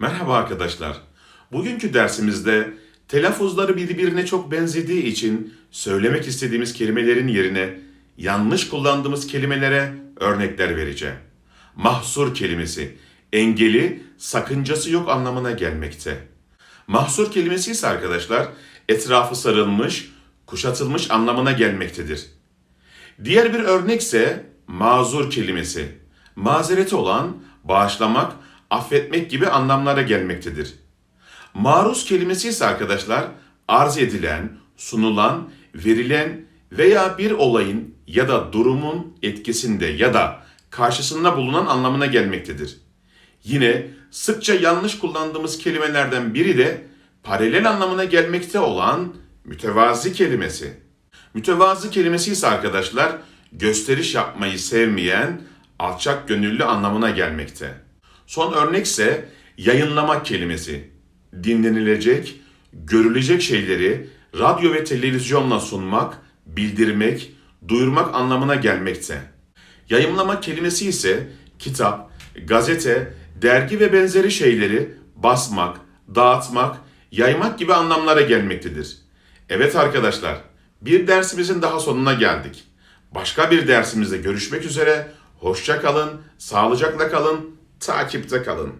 Merhaba arkadaşlar. Bugünkü dersimizde telaffuzları birbirine çok benzediği için söylemek istediğimiz kelimelerin yerine yanlış kullandığımız kelimelere örnekler vereceğim. Mahsur kelimesi engeli, sakıncası yok anlamına gelmekte. Mahsur kelimesi ise arkadaşlar etrafı sarılmış, kuşatılmış anlamına gelmektedir. Diğer bir örnekse mazur kelimesi. Mazereti olan, bağışlamak, affetmek gibi anlamlara gelmektedir. Maruz kelimesi ise arkadaşlar arz edilen, sunulan, verilen veya bir olayın ya da durumun etkisinde ya da karşısında bulunan anlamına gelmektedir. Yine sıkça yanlış kullandığımız kelimelerden biri de paralel anlamına gelmekte olan mütevazi kelimesi. Mütevazı kelimesi ise arkadaşlar gösteriş yapmayı sevmeyen, alçak gönüllü anlamına gelmekte. Son örnekse yayınlamak kelimesi. Dinlenilecek, görülecek şeyleri radyo ve televizyonla sunmak, bildirmek, duyurmak anlamına gelmekte. Yayımlamak kelimesi ise kitap, gazete, dergi ve benzeri şeyleri basmak, dağıtmak, yaymak gibi anlamlara gelmektedir. Evet arkadaşlar, bir dersimizin daha sonuna geldik. Başka bir dersimizde görüşmek üzere. Hoşça kalın, sağlıcakla kalın, takipte kalın.